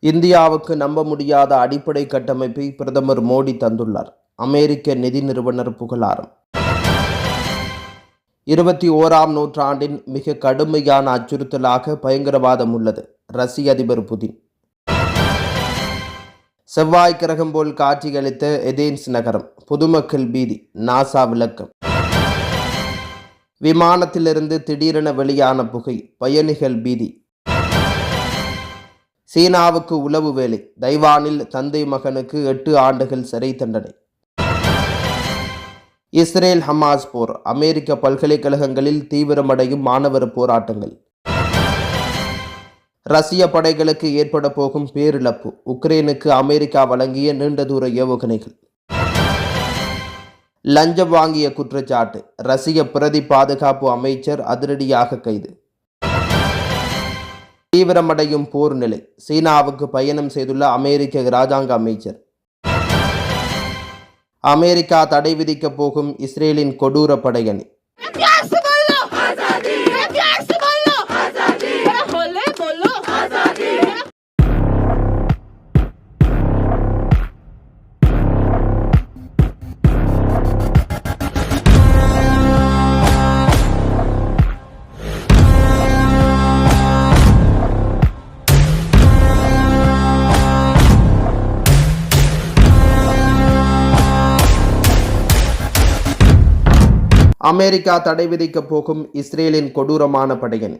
இந்தியாவுக்கு நம்ப முடியாத அடிப்படை கட்டமைப்பை பிரதமர் மோடி தந்துள்ளார். அமெரிக்க நிதி நிறுவனர் புகழாரம். இருபத்தி ஓராம் நூற்றாண்டின் மிக கடுமையான அச்சுறுத்தலாக பயங்கரவாதம் உள்ளது. ரஷ்ய அதிபர் புதின். செவ்வாய் கிரகம் போல் காட்சியளித்த எதேன்ஸ் நகரம் பொதுமக்கள் பீதி நாசா விளக்கம். விமானத்திலிருந்து திடீரென வெளியான புகை பயணிகள் பீதி சீனாவுக்கு உளவு வேலை. தைவானில் தந்தை மகனுக்கு எட்டு ஆண்டுகள் சிறை தண்டனை. இஸ்ரேல் ஹமாஸ் போர். அமெரிக்க பல்கலைக்கழகங்களில் தீவிரமடையும் மாணவர் போராட்டங்கள். ரஷ்ய படைகளுக்கு ஏற்பட போகும் பேரிழப்பு. உக்ரைனுக்கு அமெரிக்கா வழங்கிய நீண்ட தூர ஏவுகணைகள். லஞ்சம் வாங்கிய குற்றச்சாட்டு. ரஷ்ய பிரதி பாதுகாப்பு அமைச்சர் அதிரடியாக கைது. தீவிரமடையும் போர் நிலை சீனாவுக்கு பயணம் செய்துள்ள அமெரிக்க இராஜாங்க அமைச்சர். அமெரிக்கா தடை விதிக்கப் போகும் இஸ்ரேலின் கொடூர படையணி. அமெரிக்கா தடை விதிக்கப் போகும் இஸ்ரேலின் கொடூரமான படையணி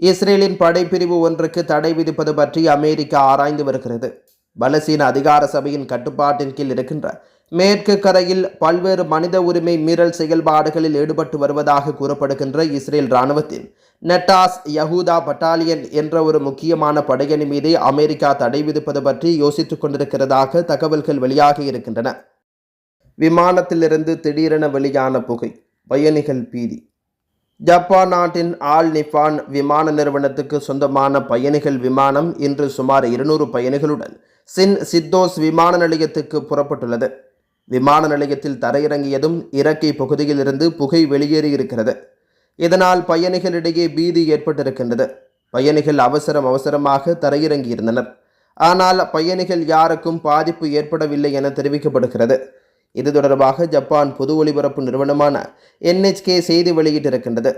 இஸ்ரேலின் படைப்பிரிவு ஒன்றுக்கு தடை விதிப்பது பற்றி அமெரிக்கா ஆராய்ந்து வருகிறது. பலசீன அதிகார சபையின் கட்டுப்பாட்டின் கீழ் இருக்கின்ற மேற்கு கரையில் பல்வேறு மனித உரிமை மீறல் செயல்பாடுகளில் ஈடுபட்டு வருவதாக கூறப்படுகின்ற இஸ்ரேல் இராணுவத்தின் நெட்டாஸ் யஹூதா பட்டாலியன் என்ற ஒரு முக்கியமான படையணி மீது அமெரிக்கா தடை விதிப்பது பற்றி யோசித்துக் கொண்டிருக்கிறதாக தகவல்கள் வெளியாகி இருக்கின்றன. விமானத்திலிருந்து திடீரென வெளியான புகை. பயணிகள் பீதி. ஜப்பான் நாட்டின் ஆல் நிப்பான் விமான நிறுவனத்துக்கு சொந்தமான பயணிகள் விமானம் இன்று சுமார் இருநூறு பயணிகளுடன் சின் சித்தோஸ் விமான நிலையத்துக்கு புறப்பட்டுள்ளது. விமான நிலையத்தில் தரையிறங்கியதும் இறக்கை பகுதியிலிருந்து புகை வெளியேறியிருக்கிறது. இதனால் பயணிகளிடையே பீதி ஏற்பட்டிருக்கின்றது. பயணிகள் அவசரம் அவசரமாக தரையிறங்கியிருந்தனர். ஆனால் பயணிகள் யாருக்கும் பாதிப்பு ஏற்படவில்லை என தெரிவிக்கப்படுகிறது. இது தொடர்பாக ஜப்பான் பொது ஒலிபரப்பு நிறுவனமான என்ஹெச்கே செய்தி வெளியிட்டிருக்கின்றது.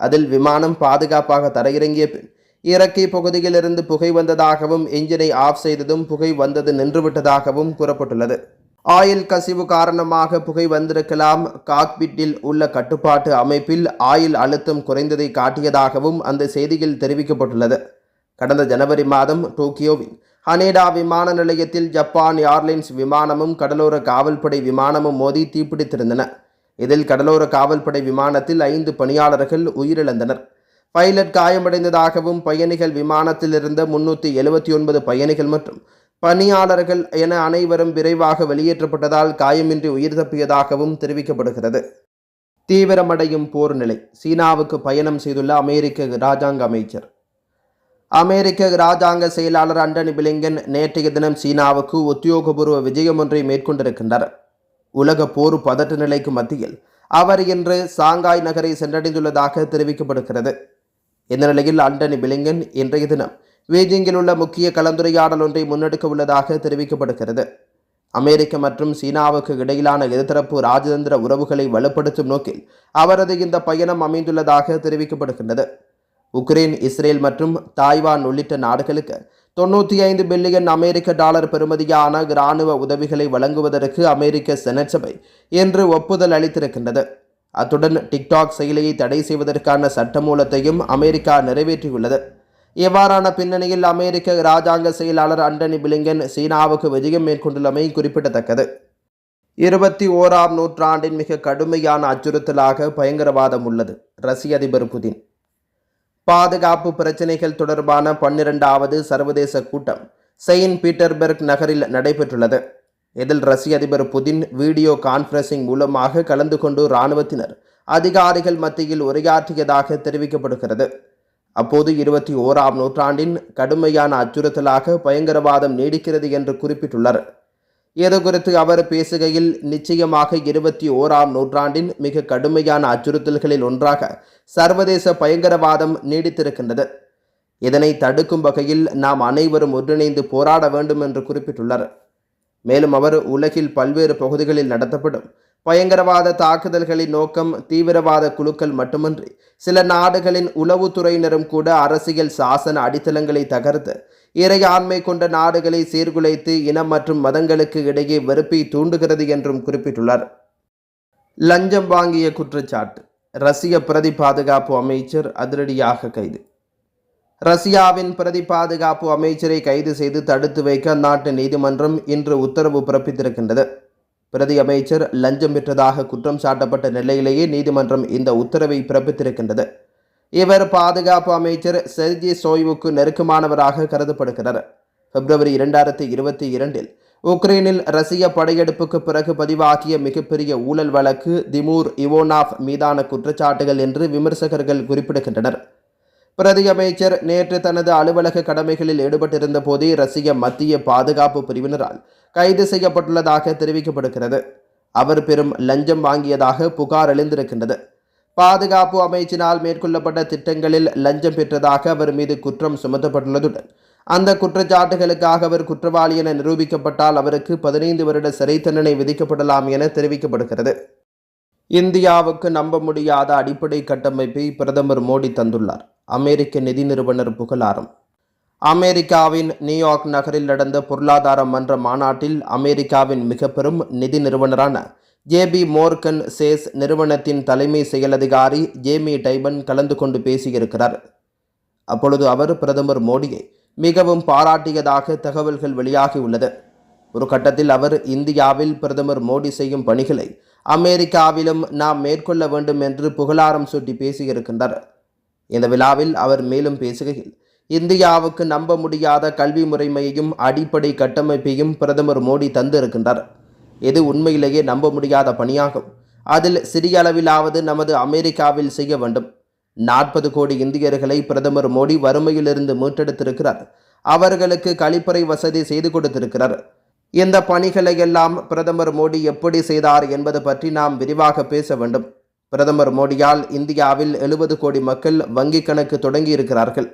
அதில் விமானம் பாதுகாப்பாக தரையிறங்கிய பின் இறக்கை பகுதியிலிருந்து புகை வந்ததாகவும் என்ஜினை ஆஃப் செய்ததும் புகை வந்தது நின்றுவிட்டதாகவும் கூறப்பட்டுள்ளது. ஆயில் கசிவு காரணமாக புகை வந்திருக்கலாம். காக்பிட்டில் உள்ள கட்டுப்பாட்டு அமைப்பில் ஆயில் அழுத்தம் குறைந்ததை காட்டியதாகவும் அந்த செய்தியில் தெரிவிக்கப்பட்டுள்ளது. கடந்த ஜனவரி மாதம் டோக்கியோவின் ஹனேடா விமான நிலையத்தில் ஜப்பான் ஏர்லைன்ஸ் விமானமும் கடலோர காவல்படை விமானமும் மோதி தீப்பிடித்திருந்தன. இதில் கடலோர காவல்படை விமானத்தில் ஐந்து பணியாளர்கள் உயிரிழந்தனர். பைலட் காயமடைந்ததாகவும் பயணிகள் விமானத்தில் இருந்த முன்னூற்றி எழுபத்தி ஒன்பது பயணிகள் மற்றும் பணியாளர்கள் என அனைவரும் விரைவாக வெளியேற்றப்பட்டதால் காயமின்றி உயிர் தப்பியதாகவும் தெரிவிக்கப்படுகிறது. தீவிரமடையும் போர் நிலை சீனாவுக்கு பயணம் செய்துள்ள அமெரிக்க இராஜாங்க அமைச்சர். அமெரிக்க இராஜாங்க செயலாளர் அண்டனி பிளிங்கன் நேற்றைய தினம் சீனாவுக்கு உத்தியோகபூர்வ விஜயம் ஒன்றை மேற்கொண்டிருக்கின்றார். உலக போர் பதட்ட நிலைக்கு மத்தியில் அவர் இன்று சாங்காய் நகரை சென்றடைந்துள்ளதாக தெரிவிக்கப்படுகிறது. இந்த நிலையில் அண்டனி பிளிங்கன் இன்றைய தினம் பீஜிங்கில் உள்ள முக்கிய கலந்துரையாடல் ஒன்றை முன்னெடுக்க உள்ளதாக தெரிவிக்கப்படுகிறது. அமெரிக்க மற்றும் சீனாவுக்கு இடையிலான இருதரப்பு ராஜதந்திர உறவுகளை வலுப்படுத்தும் நோக்கில் அவரது இந்த பயணம் அமைந்துள்ளதாக தெரிவிக்கப்படுகின்றது. உக்ரைன் இஸ்ரேல் மற்றும் தாய்வான் உள்ளிட்ட நாடுகளுக்கு தொண்ணூற்றி ஐந்து பில்லியன் அமெரிக்க டாலர் பெறுமதியான இராணுவ உதவிகளை வழங்குவதற்கு அமெரிக்க செனட் சபை இன்று ஒப்புதல் அளித்திருக்கின்றது. அத்துடன் டிக்டாக் செயலியை தடை செய்வதற்கான சட்டமூலத்தையும் அமெரிக்கா நிறைவேற்றியுள்ளது. இவ்வாறான பின்னணியில் அமெரிக்க இராஜாங்க செயலாளர் அண்டனி பிளிங்கன் சீனாவுக்கு விஜயம் மேற்கொண்டுள்ளமை குறிப்பிடத்தக்கது. இருபத்தி ஓராம் நூற்றாண்டின் மிக கடுமையான அச்சுறுத்தலாக பயங்கரவாதம் உள்ளது ரஷ்ய அதிபர் புதின். பாதுகாப்பு பிரச்சினைகள் தொடர்பான பன்னிரண்டாவது சர்வதேச கூட்டம் செயின்ட் பீட்டர்பெர்க் நகரில் நடைபெற்றுள்ளது. இதில் ரஷ்ய அதிபர் புதின் வீடியோ கான்ஃபரன்சிங் மூலமாக கலந்து கொண்டு இராணுவத்தினர் அதிகாரிகள் மத்தியில் உரையாற்றியதாக தெரிவிக்கப்படுகிறது. அப்போது இருபத்தி ஓராம் நூற்றாண்டின் கடுமையான அச்சுறுத்தலாக பயங்கரவாதம் நீடிக்கிறது என்று குறிப்பிட்டுள்ளார் இது குறித்து அவர் பேசுகையில் நிச்சயமாக இருபத்தி ஓராம் நூற்றாண்டின் மிக கடுமையான அச்சுறுத்தல்களில் ஒன்றாக சர்வதேச பயங்கரவாதம் நீடித்திருக்கின்றது. இதனை தடுக்கும் வகையில் நாம் அனைவரும் ஒன்றிணைந்து போராட வேண்டும் என்று குறிப்பிட்டுள்ளார். மேலும் அவர் உலகில் பல்வேறு பகுதிகளில் நடத்தப்படும் பயங்கரவாத தாக்குதல்களின் நோக்கம் தீவிரவாத குழுக்கள் மட்டுமன்றி சில நாடுகளின் உளவுத்துறையினரும் கூட அரசியல் சாசன அடித்தளங்களை தகர்த்து இறையாண்மை கொண்ட நாடுகளை சீர்குலைத்து இனம் மற்றும் மதங்களுக்கு இடையே வெறுப்பை தூண்டுகிறது என்றும் குறிப்பிட்டுள்ளார். லஞ்சம் வாங்கிய குற்றச்சாட்டு. ரஷ்ய பிரதி பாதுகாப்பு அமைச்சர் அதிரடியாக கைது. ரஷ்யாவின் பிரதி பாதுகாப்பு அமைச்சரை கைது செய்து தடுத்து வைக்க அந்நாட்டு நீதிமன்றம் இன்று உத்தரவு பிறப்பித்திருக்கின்றது. பிரதி அமைச்சர் லஞ்சம் பெற்றதாக குற்றம் சாட்டப்பட்ட நிலையிலேயே நீதிமன்றம் இந்த உத்தரவை பிறப்பித்திருக்கின்றது. இவர் பாதுகாப்பு அமைச்சர் செர்ஜி சோய்வுக்கு நெருக்கமானவராக கருதப்படுகிறார். பிப்ரவரி இரண்டாயிரத்தி இருபத்தி இரண்டில் உக்ரைனில் ரஷ்ய படையெடுப்புக்கு பிறகு பதிவாகிய மிகப்பெரிய ஊழல் வழக்கு திமூர் இவோனாஃப் மீதான குற்றச்சாட்டுகள் என்று விமர்சகர்கள் குறிப்பிடுகின்றனர். பிரதி அமைச்சர் நேற்று தனது அலுவலக கடமைகளில் ஈடுபட்டிருந்த போதே ரஷ்ய மத்திய பாதுகாப்பு பிரிவினரால் கைது செய்யப்பட்டுள்ளதாக தெரிவிக்கப்படுகிறது. அவர் பெரும் லஞ்சம் வாங்கியதாக புகார் எழுந்திருக்கின்றது. பாதுகாப்பு அமைச்சினால் மேற்கொள்ளப்பட்ட திட்டங்களில் லஞ்சம் பெற்றதாக அவர் மீது குற்றம் சுமத்தப்பட்டுள்ளதுடன் அந்த குற்றச்சாட்டுகளுக்காக அவர் குற்றவாளி என நிரூபிக்கப்பட்டால் அவருக்கு பதினைந்து வருட சிறை தண்டனை விதிக்கப்படலாம் என தெரிவிக்கப்படுகிறது. இந்தியாவுக்கு நம்ப முடியாத அடிப்படை கட்டமைப்பை பிரதமர் மோடி தந்துள்ளார். அமெரிக்க நிதி நிறுவனர் புகழாரம். அமெரிக்காவின் நியூயார்க் நகரில் நடந்த பொருளாதார மன்ற மாநாட்டில் அமெரிக்காவின் மிக பெரும் நிதி நிறுவனரான ஜேபி மோர்கன் சேஸ் நிறுவனத்தின் தலைமை செயலதிகாரி ஜேமி டைபன் கலந்து கொண்டு பேசியிருக்கிறார். அப்பொழுது அவர் பிரதமர் மோடியை மிகவும் பாராட்டியதாக தகவல்கள் வெளியாகியுள்ளது ஒரு கட்டத்தில் அவர் இந்தியாவில் பிரதமர் மோடி செய்யும் பணிகளை அமெரிக்காவிலும் நாம் மேற்கொள்ள வேண்டும் என்று புகழாரம் சூட்டி பேசியிருக்கின்றார் இந்த விழாவில் அவர் மேலும் பேசுகையில் இந்தியாவுக்கு நம்ப முடியாத கல்வி முறைமையையும் அடிப்படை கட்டமைப்பையும் பிரதமர் மோடி தந்திருக்கின்றார் இது உண்மையிலேயே நம்ப முடியாத பணியாகும். அதில் சிறிய அளவிலாவது நமது அமெரிக்காவில் செய்ய வேண்டும். நாற்பது கோடி இந்தியர்களை பிரதமர் மோடி வறுமையிலிருந்து மீட்டெடுத்திருக்கிறார். அவர்களுக்கு கழிப்பறை வசதி செய்து கொடுத்திருக்கிறார். இந்த பணிகளை எல்லாம் பிரதமர் மோடி எப்படி செய்தார் என்பது பற்றி நாம் விரிவாக பேச வேண்டும். பிரதமர் மோடியால் இந்தியாவில் எழுபது கோடி மக்கள் வங்கிக் கணக்கு தொடங்கி இருக்கிறார்கள்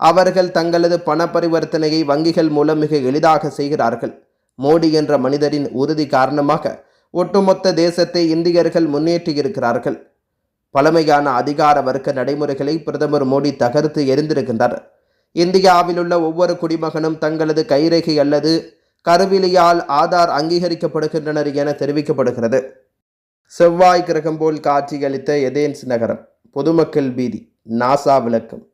அவர்கள் தங்களது பண பரிவர்த்தனையை வங்கிகள் மூலம் மிக எளிதாக செய்கிறார்கள். மோடி என்ற மனிதரின் உறுதி காரணமாக ஒட்டுமொத்த தேசத்தை இந்தியர்கள் முன்னேற்றியிருக்கிறார்கள். பழமையான அதிகார வர்க்க நடைமுறைகளை பிரதமர் மோடி தகர்த்து எரிந்திருக்கின்றார் இந்தியாவில் உள்ள ஒவ்வொரு குடிமகனும் தங்களது கைரேகை அல்லது கருவிலியால் ஆதார் அங்கீகரிக்கப்படுகின்றனர் என தெரிவிக்கப்படுகிறது. செவ்வாய் கிரகம் போல் காட்சியளித்த எதேன்ஸ் நகரம் பொதுமக்கள் பீதி நாசா விளக்கம்.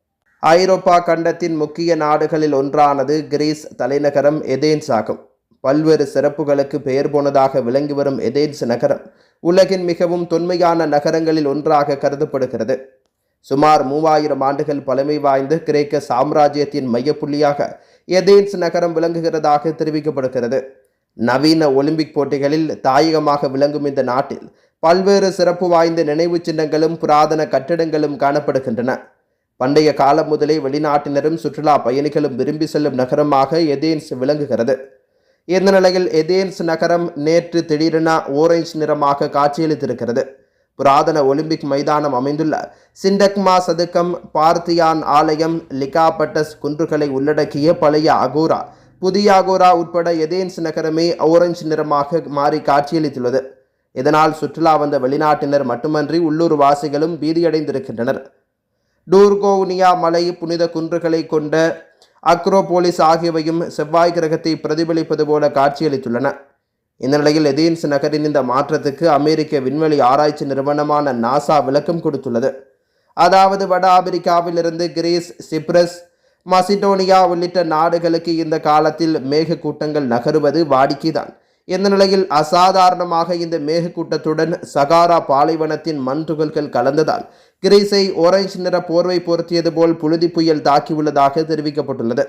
ஐரோப்பா கண்டத்தின் முக்கிய நாடுகளில் ஒன்றானது கிரீஸ் தலைநகரம் எதேன்ஸ் ஆகும். பல்வேறு சிறப்புகளுக்கு பெயர் போனதாக விளங்கி வரும் எதேன்ஸ் நகரம் உலகின் மிகவும் தொன்மையான நகரங்களில் ஒன்றாக கருதப்படுகிறது. சுமார் மூவாயிரம் ஆண்டுகள் பழமை வாய்ந்த கிரேக்க சாம்ராஜ்யத்தின் மையப்புள்ளியாக எதேன்ஸ் நகரம் விளங்குகிறதாக தெரிவிக்கப்படுகிறது. நவீன ஒலிம்பிக் போட்டிகளில் தாயகமாக விளங்கும் இந்த நாட்டில் பல்வேறு சிறப்பு வாய்ந்த நினைவு சின்னங்களும் புராதன கட்டிடங்களும் காணப்படுகின்றன. பண்டைய காலம் முதலே வெளிநாட்டினரும் சுற்றுலா பயணிகளும் விரும்பி செல்லும் நகரமாக எதேன்ஸ் விளங்குகிறது. இந்த நிலையில் எதேன்ஸ் நகரம் நேற்று திடீரென ஓரஞ்ச் நிறமாக காட்சியளித்திருக்கிறது. புராதன ஒலிம்பிக் மைதானம் அமைந்துள்ள சிண்டக்மா சதுக்கம் பார்த்தியான் ஆலயம் லிகாபட்டஸ் குன்றுகளை உள்ளடக்கிய பழைய அகோரா. புதிய அகோரா உட்பட எதேன்ஸ் நகரமே ஓரஞ்சு நிறமாக மாறி காட்சியளித்துள்ளது. இதனால் சுற்றுலா வந்த வெளிநாட்டினர் மட்டுமன்றி உள்ளூர் வாசிகளும் பீதியடைந்திருக்கின்றனர். டூர்கோனியா மலை புனித குன்றுகளை கொண்ட அக்ரோபோலிஸ் ஆகியவையும் செவ்வாய் கிரகத்தை பிரதிபலிப்பது போல காட்சியளித்துள்ளன. இந்த நிலையில் எதேன்ஸ் நகரின் இந்த மாற்றத்துக்கு அமெரிக்க விண்வெளி ஆராய்ச்சி நிறுவனமான நாசா விளக்கம் கொடுத்துள்ளது. அதாவது வட ஆப்பிரிக்காவிலிருந்து கிரீஸ் சிப்ரஸ் மசிடோனியா உள்ளிட்ட நாடுகளுக்கு இந்த காலத்தில் மேகக்கூட்டங்கள் நகருவது வாடிக்கைதான். இந்த நிலையில் அசாதாரணமாக இந்த மேகக்கூட்டத்துடன் சகாரா பாலைவனத்தின் மண் துகள்கள் கலந்ததால் கிரீஸை ஓரஞ்ச் நிற போர்வை பொருத்தியது போல் புழுதி புயல் தாக்கியுள்ளதாக தெரிவிக்கப்பட்டுள்ளது.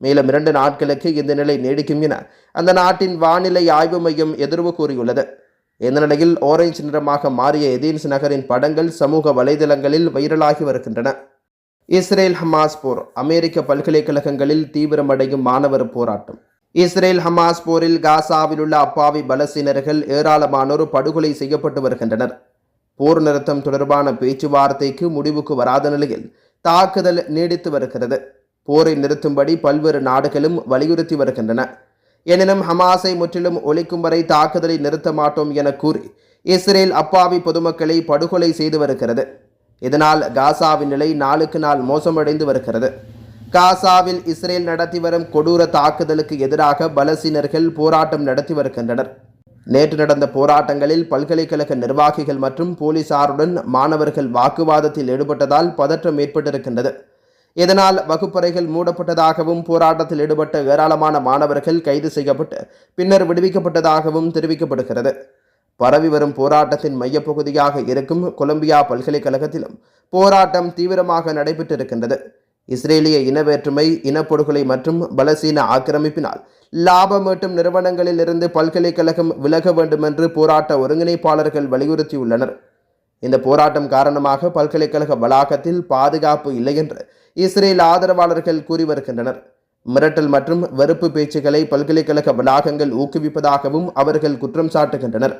மேலும் இரண்டு நாட்களுக்கு இந்த நிலை நீடிக்கும் என அந்த நாட்டின் வானிலை ஆய்வு மையம் எதிர்வு கூறியுள்ளது. இந்த நிலையில் ஓரஞ்சு நிறமாக மாறிய எதீன்ஸ் நகரின் படங்கள் சமூக வலைதளங்களில் வைரலாகி வருகின்றன. இஸ்ரேல் ஹமாஸ் போர் அமெரிக்க பல்கலைக்கழகங்களில் தீவிரமடையும் மாணவர் போராட்டம். இஸ்ரேல் ஹமாஸ் போரில் காசாவில் உள்ள அப்பாவி பலசீனர்கள் ஏராளமானோர் படுகொலை செய்யப்பட்டு வருகின்றனர். போர் நிறுத்தம் தொடர்பான பேச்சுவார்த்தைக்கு முடிவுக்கு வராத நிலையில் தாக்குதல் நீடித்து வருகிறது. போரை நிறுத்தும்படி பல்வேறு நாடுகளும் வலியுறுத்தி வருகின்றன. எனினும் ஹமாஸை முற்றிலும் ஒழிக்கும் வரை தாக்குதலை நிறுத்த மாட்டோம் என கூறி இஸ்ரேல் அப்பாவி பொதுமக்களை படுகொலை செய்து வருகிறது. இதனால் காசாவின் நிலை நாளுக்கு நாள் மோசமடைந்து வருகிறது. காசாவில் இஸ்ரேல் நடத்தி வரும் கொடூர தாக்குதலுக்கு எதிராக பலசீனர்கள் போராட்டம் நடத்தி வருகின்றனர். நேற்று நடந்த போராட்டங்களில் பல்கலைக்கழக நிர்வாகிகள் மற்றும் போலீசாருடன் மாணவர்கள் வாக்குவாதத்தில் ஈடுபட்டதால் பதற்றம் ஏற்பட்டிருக்கின்றது. இதனால் வகுப்பறைகள் மூடப்பட்டதாகவும் போராட்டத்தில் ஈடுபட்ட ஏராளமான மாணவர்கள் கைது செய்யப்பட்டு பின்னர் விடுவிக்கப்பட்டதாகவும் தெரிவிக்கப்படுகிறது. பரவி வரும் போராட்டத்தின் மையப்பகுதியாக இருக்கும் கொலம்பியா பல்கலைக்கழகத்திலும் போராட்டம் தீவிரமாக நடைபெற்றிருக்கின்றது. இஸ்ரேலிய இனவேற்றுமை இனப்படுகொலை மற்றும் பலசீன ஆக்கிரமிப்பினால் லாபம் ஈட்டும் நிறுவனங்களில் இருந்து பல்கலைக்கழகம் விலக வேண்டும் என்று போராட்ட ஒருங்கிணைப்பாளர்கள் வலியுறுத்தியுள்ளனர். இந்த போராட்டம் காரணமாக பல்கலைக்கழக வளாகத்தில் பாதுகாப்பு இல்லை என்று இஸ்ரேல் ஆதரவாளர்கள் கூறி வருகின்றனர். மிரட்டல் மற்றும் வெறுப்பு பேச்சுக்களை பல்கலைக்கழக வளாகங்கள் ஊக்குவிப்பதாகவும் அவர்கள் குற்றம் சாட்டுகின்றனர்.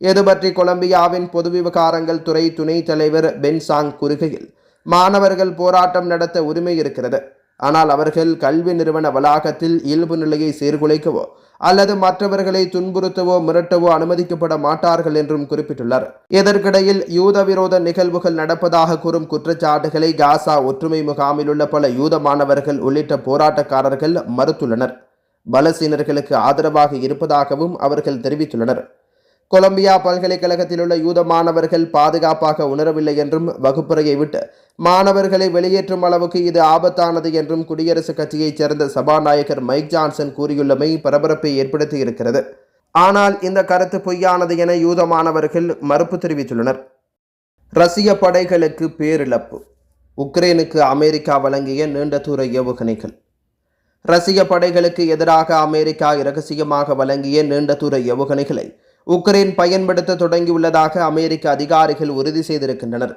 இது பற்றி கொலம்பியாவின் பொது விவகாரங்கள் துறை துணைத் தலைவர் பென் சாங் கூறுகையில் மாணவர்கள் போராட்டம் நடத்த உரிமை இருக்கிறது. ஆனால் அவர்கள் கல்வி நிறுவன வளாகத்தில் இயல்பு நிலையை சீர்குலைக்கவோ அல்லது மற்றவர்களை துன்புறுத்தவோ மிரட்டவோ அனுமதிக்கப்பட மாட்டார்கள் என்றும் குறிப்பிட்டுள்ளார். இதற்கிடையில் யூத விரோத நிகழ்வுகள் நடப்பதாக கூறும் குற்றச்சாட்டுகளை காசா ஒற்றுமை முகாமில் உள்ள பல யூத மாணவர்கள் உள்ளிட்ட போராட்டக்காரர்கள் மறுத்துள்ளனர். பலசீனர்களுக்கு ஆதரவாக இருப்பதாகவும் அவர்கள் தெரிவித்துள்ளனர். கொலம்பியா பல்கலைக்கழகத்தில் உள்ள யூத மாணவர்கள் பாதுகாப்பாக உணரவில்லை என்றும் வகுப்பறையை விட்டு மாணவர்களை வெளியேற்றும் அளவுக்கு இது ஆபத்தானது என்றும் குடியரசுக் கட்சியைச் சேர்ந்த சபாநாயகர் மைக் ஜான்சன் கூறியுள்ளமை பரபரப்பை ஏற்படுத்தி இருக்கிறது ஆனால் இந்த கருத்து பொய்யானது என யூத மாணவர்கள் மறுப்பு தெரிவித்துள்ளனர். ரஷ்ய படைகளுக்கு பேரிழப்பு. உக்ரைனுக்கு அமெரிக்கா வழங்கிய நீண்ட தூர ஏவுகணைகள். ரஷ்ய படைகளுக்கு எதிராக அமெரிக்கா இரகசியமாக வழங்கிய நீண்ட தூர ஏவுகணைகளை உக்ரைன் பயன்படுத்த தொடங்கியுள்ளதாக அமெரிக்க அதிகாரிகள் உறுதி செய்திருக்கின்றனர்.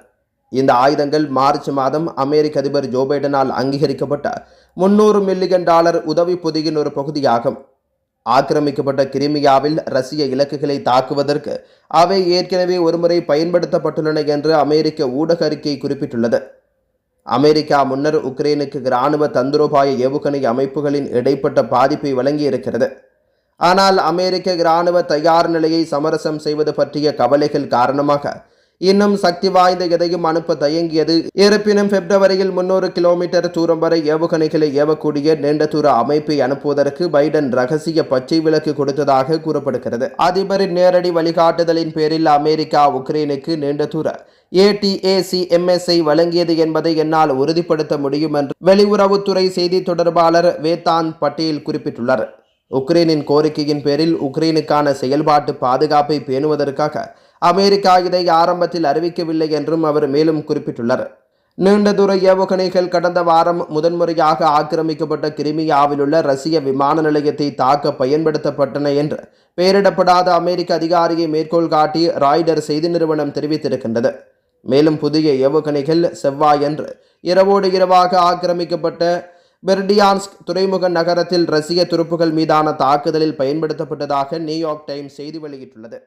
இந்த ஆயுதங்கள் மார்ச் மாதம் அமெரிக்க அதிபர் ஜோ பைடனால் அங்கீகரிக்கப்பட்ட முன்னூறு மில்லியன் டாலர் உதவி பொதியின் ஒரு பகுதியாகும். ஆக்கிரமிக்கப்பட்ட கிரிமியாவில் ரஷ்ய இலக்குகளை தாக்குவதற்கு அவை ஏற்கனவே ஒருமுறை பயன்படுத்தப்பட்டுள்ளன என்று அமெரிக்க ஊடக அறிக்கை குறிப்பிட்டுள்ளது. அமெரிக்கா முன்னர் உக்ரைனுக்கு இராணுவ தந்திரோபாய ஏவுகணை அமைப்புகளின் இடைப்பட்ட பாதிப்பை வழங்கியிருக்கிறது. ஆனால் அமெரிக்க இராணுவ தயார் நிலையை சமரசம் செய்வது பற்றிய கவலைகள் காரணமாக இன்னும் சக்தி வாய்ந்த எதையும் அனுப்ப தயங்கியது. இருப்பினும் பிப்ரவரியில் முன்னூறு கிலோமீட்டர் தூரம் வரை ஏவுகணைகளை ஏவக்கூடிய நீண்ட தூர அமைப்பை அனுப்புவதற்கு பைடன் ரகசிய பச்சை விளக்கு கொடுத்ததாக கூறப்படுகிறது. அதிபரின் நேரடி வழிகாட்டுதலின் பேரில் அமெரிக்கா உக்ரைனுக்கு நீண்ட தூர ஏடிஏசிஎம்எஸ்ஐ வழங்கியது என்பதை என்னால் உறுதிப்படுத்த முடியும் என்று வெளியுறவுத்துறை செய்தி தொடர்பாளர் வேதான் பட்டேல் குறிப்பிட்டுள்ளார். உக்ரைனின் கோரிக்கையின் பேரில் உக்ரைனுக்கான செயல்பாட்டு பாதுகாப்பை பேணுவதற்காக அமெரிக்கா இதை ஆரம்பத்தில் அறிவிக்கவில்லை என்றும் அவர் மேலும் குறிப்பிட்டுள்ளார். நீண்ட தூர ஏவுகணைகள் கடந்த வாரம் முதன்முறையாக ஆக்கிரமிக்கப்பட்ட கிரிமியாவில் உள்ள ரஷ்ய விமான நிலையத்தை தாக்க பயன்படுத்தப்பட்டன என்று பெயரிடப்படாத அமெரிக்க அதிகாரியை மேற்கோள் காட்டி ராய்டர் செய்தி நிறுவனம் தெரிவித்திருக்கின்றது. மேலும் புதிய ஏவுகணைகள் செவ்வாயன்று இரவோடு இரவாக ஆக்கிரமிக்கப்பட்ட பெர்டியான்ஸ்க் துறைமுக நகரத்தில் ரஷ்ய துருப்புகள் மீதான தாக்குதலில் பயன்படுத்தப்பட்டதாக நியூயார்க் டைம்ஸ் செய்தி வெளியிட்டுள்ளது.